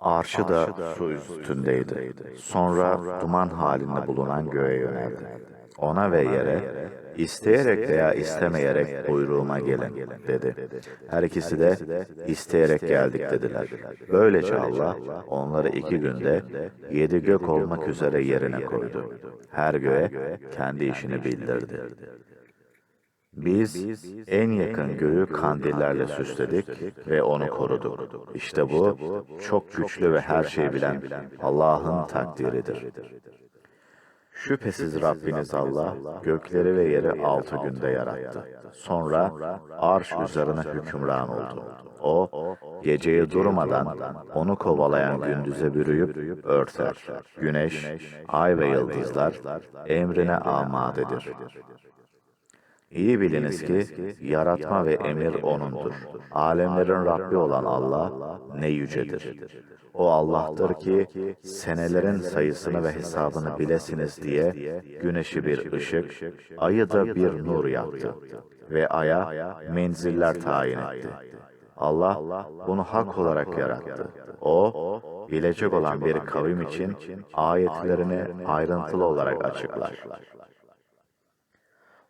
Arşı da su üstündeydi. Sonra duman halinde bulunan göğe yöneldi. Ona ve yere, isteyerek veya istemeyerek buyruğuma gelin, dedi. Her ikisi de isteyerek geldik dediler. Böylece Allah onları iki günde yedi gök olmak üzere yerine koydu. Her göğe kendi işini bildirdi. Biz en yakın göğü kandillerle süsledik ve onu koruduk. İşte bu çok güçlü ve her şeyi bilen Allah'ın takdiridir. Şüphesiz Rabbiniz Allah gökleri ve yeri altı günde yarattı. Sonra arş üzerine hükümran oldu. O, geceyi durmadan onu kovalayan gündüze bürüyüp örter. Güneş, ay ve yıldızlar emrine amadedir. İyi biliniz ki yaratma ve emir O'nundur. Alemlerin Rabbi olan Allah ne yücedir. O Allah'tır ki senelerin sayısını ve hesabını bilesiniz diye güneşi bir ışık, ayı da bir nur yaptı ve aya menziller tayin etti. Allah bunu hak olarak yarattı. O, bilecek olan bir kavim için ayetlerini ayrıntılı olarak açıklar.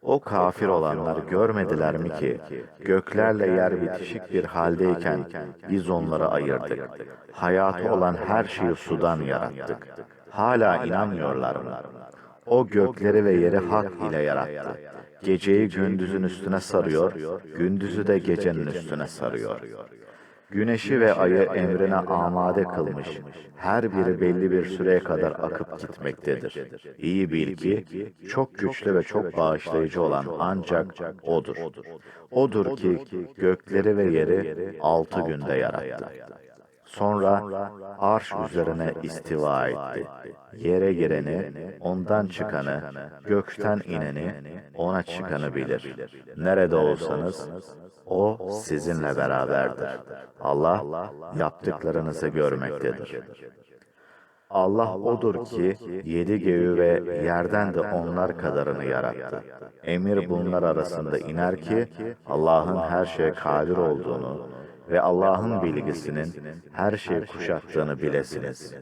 O kafir olanlar görmediler mi ki göklerle yer bitişik bir haldeyken biz onları ayırdık. Hayatı olan her şeyi sudan yarattık. Hala inanmıyorlar mı? O gökleri ve yeri hak ile yarattı. Geceyi gündüzün üstüne sarıyor, gündüzü de gecenin üstüne sarıyor. Güneşi ve ayı emrine amade kılmış. Her biri belli bir süreye kadar akıp gitmektedir. İyi bil ki çok güçlü ve çok bağışlayıcı olan ancak O'dur. O'dur ki gökleri ve yeri altı günde yarattı. Sonra arş üzerine istiva etti. Yere gireni, ondan çıkanı, gökten ineni, ona çıkanı bilir. Nerede olsanız, o sizinle beraberdir. Allah yaptıklarınızı görmektedir. Allah odur ki yedi göğü ve yerden de onlar kadarını yarattı. Emir bunlar arasında iner ki Allah'ın her şeye kadir olduğunu ve Allah'ın bilgisinin her şeyi kuşattığını bilesiniz.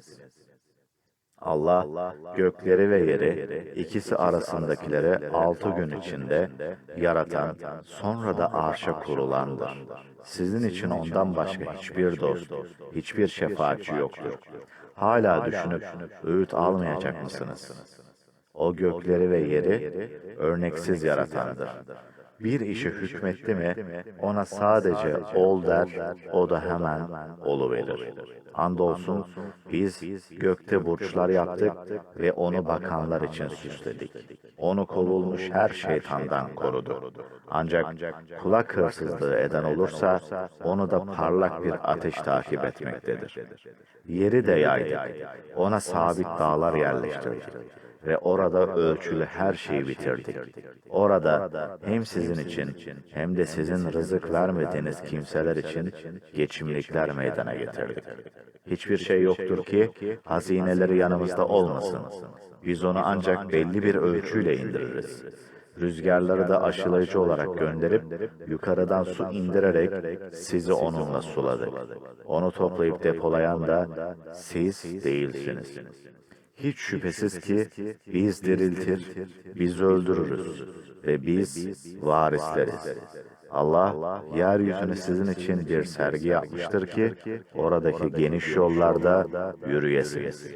Allah gökleri ve yeri ikisi arasındakileri altı gün içinde yaratan sonra da arşa kurulandır. Sizin için ondan başka hiçbir dost, hiçbir şefaatçi yoktur. Hala düşünüp öğüt almayacak mısınız? O gökleri ve yeri örneksiz yaratandır. Bir işi hükmetti mi ona sadece ol der, o da hemen oluverir. Andolsun biz gökte burçlar yaptık ve onu bakanlar için süsledik. Onu kovulmuş her şeytandan korudu. Ancak kulak hırsızlığı eden olursa onu da parlak bir ateş takip etmektedir. Yeri de yaydık. Ona sabit dağlar yerleştirdik ve orada ölçülü her şeyi bitirdik. Orada hem sizin için hem de sizin rızık vermediğiniz kimseler için geçimlikler meydana getirdik. Hiçbir şey yoktur ki hazineleri yanımızda olmasın. Biz onu ancak belli bir ölçüyle indiririz. Rüzgarları da aşılayıcı olarak gönderip yukarıdan su indirerek sizi onunla suladık. Onu toplayıp depolayan da siz değilsiniz. Hiç şüphesiz ki biz diriltir, biz öldürürüz ve biz varisleriz. Allah yeryüzünü sizin için bir sergi yapmıştır ki oradaki geniş yollarda yürüyesiniz.